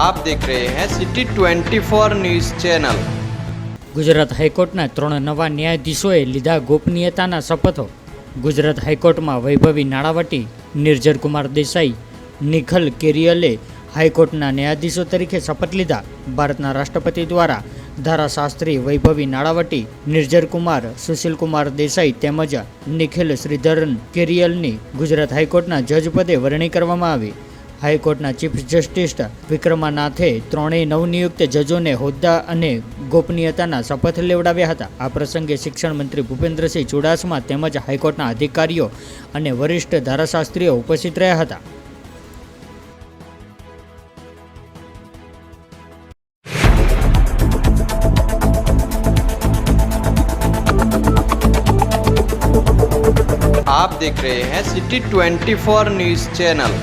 આપ દેખ રહે હૈ સિટી 24 ન્યૂઝ ચેનલ ગુજરાત હાઈકોર્ટના ત્રણ નવા ન્યાયાધીશોએ લીધા ગોપનીયતાના શપથો. ગુજરાત હાઈકોર્ટમાં વૈભવી નાણાવટી નિર્જર કુમાર દેસાઈ, નિખલ કેરિયલે હાઈકોર્ટના ન્યાયાધીશો તરીકે શપથ લીધા. ભારતના રાષ્ટ્રપતિ દ્વારા ધારાશાસ્ત્રી વૈભવી નાળાવટી નિર્જર કુમાર, સુશીલ કુમાર દેસાઈ તેમજ નિખિલ શ્રીધરન કેરિયલની ગુજરાત હાઈકોર્ટના જજ પદે વરણી કરવામાં આવી. હાઈકોર્ટના ચીફ જસ્ટિસ વિક્રમાનાથે ત્રણેય નવનિયુક્ત જજોને હોદ્દા અને ગોપનીયતાના શપથ લેવડાવ્યા હતા આ પ્રસંગે શિક્ષણ મંત્રી ભૂપેન્દ્રસિંહ ચુડાસમા તેમજ હાઈકોર્ટના અધિકારીઓ અને વરિષ્ઠ ધારાશાસ્ત્રીઓ ઉપસ્થિત રહ્યા હતા आप देख रहे हैं सिटी 24 न्यूज चैनल